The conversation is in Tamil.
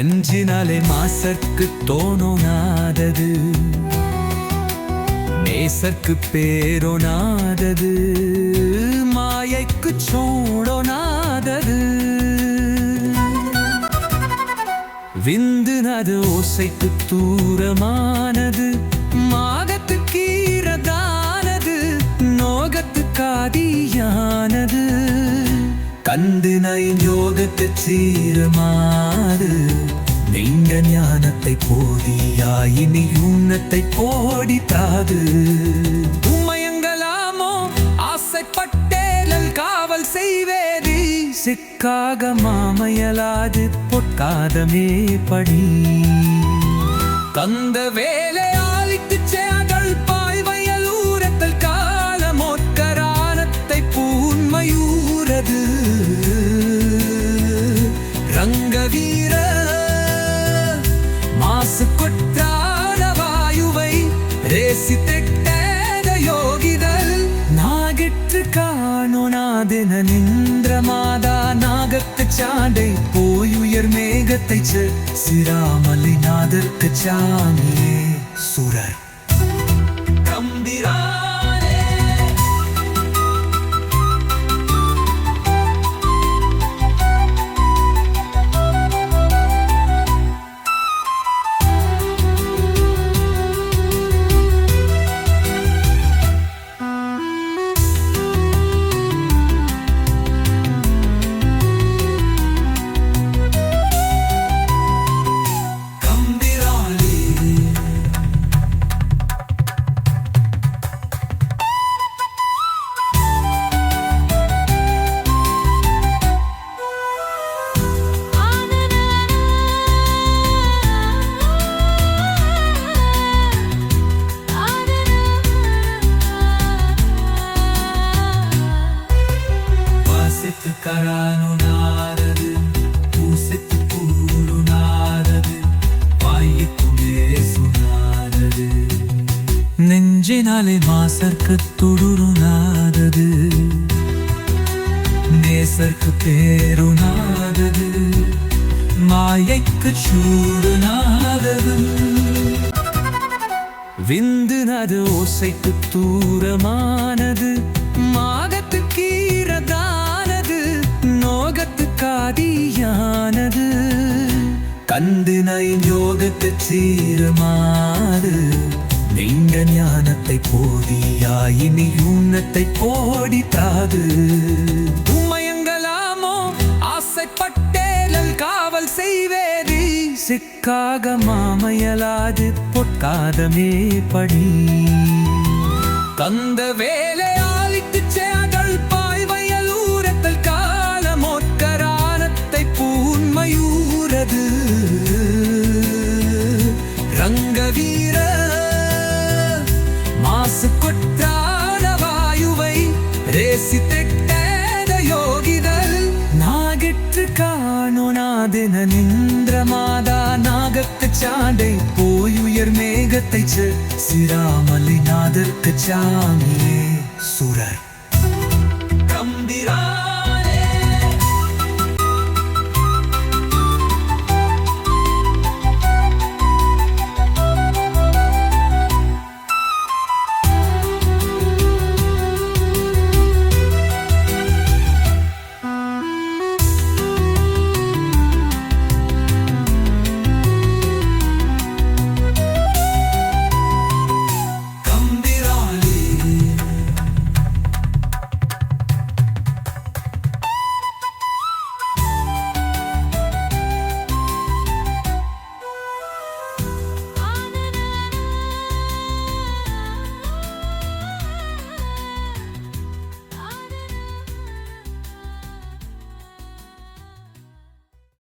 நெஞ்சினாலே மாசற்கு தோணோனாதது. நேசற்கு பேரோனாதது. மாயைக்கு சோடோனாதது. விந்துனது ஓசைக்கு தூரமானது. மாகத்து கீரதானது. நோகத்து காதியானது. கந்தினை யோகத்து சீரமாது நீங்க ஞானத்தை போதியாயினி உன்னத்தை போடித்தாது உமையங்களாமோ ஆசைப்பட்டேலல் காவல் செய்வேதி சிக்காக மாமையலாது பொற்காதமே படி தந்த வேலை நின்றது ரங்க வீர மாசு கொட்டான வாயுவை ரேசி தெட்டேத யோகிதல். நாகிற்று காணோனாதென நின்ற மாதா நாகத்து சாண்டை போயுயர் மேகத்தை சிராமலை நாதற்கு சாமியே சுரர். கரானுனாரது பூசித்து கூறுனாரது வாயிக்குமே நெஞ்சினாலே மாசற்கு துடுருனாரது நேசர்க்கு பேருனாரது மாயைக்கு சூடுனாரது விந்துனது ஓசைக்கு தூரமானது மாகத்து கீரதா நோகத்து காதியானது யோகத்தை நயின் யோகத்து சீரமாது நீங்க ஞானத்தை போதியாயினி உன்னத்தை போடித்தாது உமையங்களாமோ ஆசைப்பட்டேலல் காவல் செய்வேதி சிக்காக மாமையலாது பொற்காதமே படி. தந்த வேலை ரேசி தெட்டேத யோகிதல் நாகிற்று காணோனாதென நின்ற மாதா நாகத்து சாண்டை போயுயர் மேகத்தை சிராமலை நாதற்கு சாமியே. சுரர்.